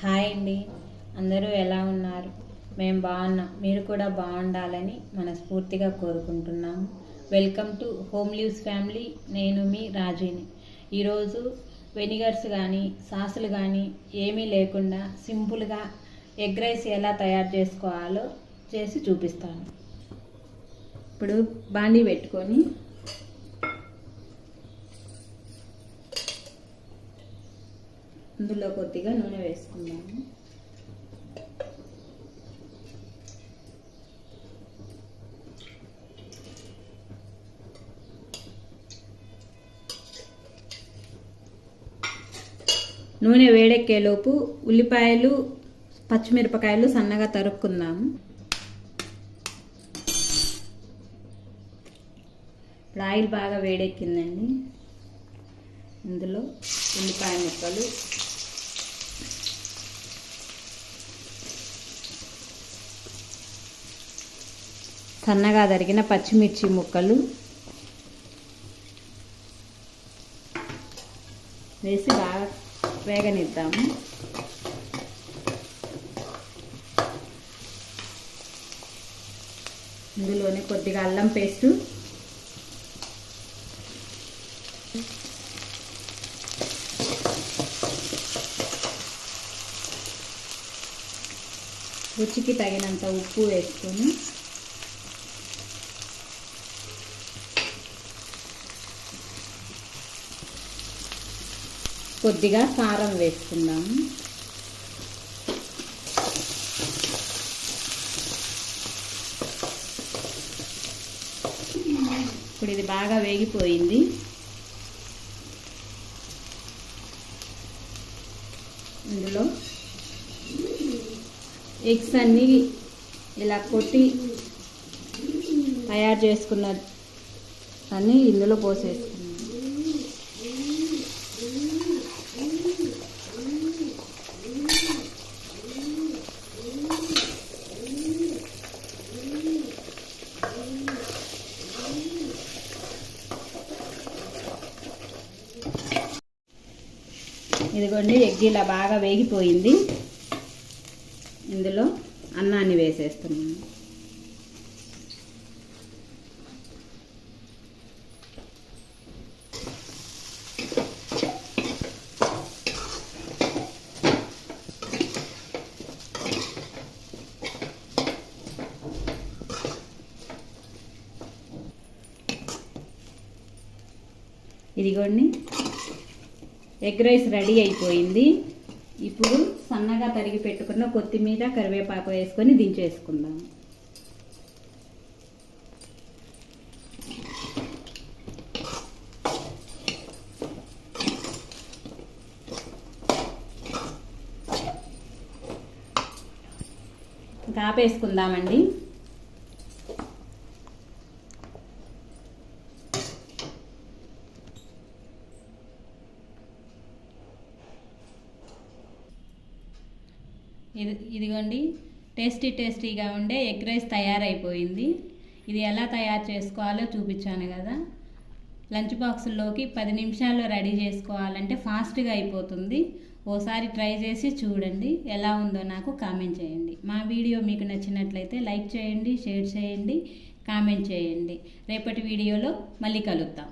Hi అండి. అందరూ ఎలా ఉన్నారు? మేము బాగున్నాం. మీరు కూడా బాగుండాలని మనస్ఫూర్తిగా కోరుకుంటున్నాము. Welcome to home leaves family. నేను మీ రాజీని ఈరోజు వెనిగర్స్ కానీ సాసులు కానీ ఏమీ లేకుండా సింపుల్గా ఎగ్ రైస్ ఎలా తయారు చేసుకోవాలో చేసి చూపిస్తాను. ఇప్పుడు బాండీ పెట్టుకొని అందులో కొద్దిగా నూనె వేసుకుందాము. నూనె వేడెక్కేలోపు ఉల్లిపాయలు పచ్చిమిరపకాయలు సన్నగా తరుక్కుందాము. ఇప్పుడు ఆయిల్ బాగా వేడెక్కిందండి. ఇందులో ఉల్లిపాయ ముక్కలు సన్నగా తరిగిన పచ్చిమిర్చి ముక్కలు వేసి బాగా వేగనిద్దాము. ఇందులోనే కొద్దిగా అల్లం పేస్టు. రుచికి తగినంత ఉప్పు వేసుకొని కొద్దిగా కారం వేసుకుందాము ఇప్పుడు ఇది బాగా వేగిపోయింది. ఇందులో ఎగ్స్ అన్నీ ఇలా కొట్టి తయారు చేసుకున్న అన్నీ ఇందులో పోసేసుకుంటాం ఇదిగోండి ఎగ్ ఇలా బాగా వేగిపోయింది. ఇందులో అన్నాన్ని వేసేస్తున్నాను. ఇదిగోండి ఎగ్ రైస్ రెడీ అయిపోయింది. ఇప్పుడు సన్నగా తరిగి పెట్టుకున్న కొత్తిమీర కరివేపాకు వేసుకొని దించేసుకుందాం. ఇంకా ఆపేసుకుందామండి ఇది ఇదిగోండి టేస్టీ టేస్టీగా ఉండే ఎగ్ రైస్ తయారైపోయింది. ఇది ఎలా తయారు చేసుకోవాలో చూపించాను కదా. లంచ్ బాక్సుల్లోకి పది నిమిషాల్లో రెడీ చేసుకోవాలంటే ఫాస్ట్గా అయిపోతుంది. ఓసారి ట్రై చేసి చూడండి ఎలా ఉందో నాకు కామెంట్ చేయండి. మా వీడియో మీకు నచ్చినట్లయితే లైక్ చేయండి షేర్ చేయండి కామెంట్ చేయండి. రేపటి వీడియోలో మళ్ళీ కలుద్దాం.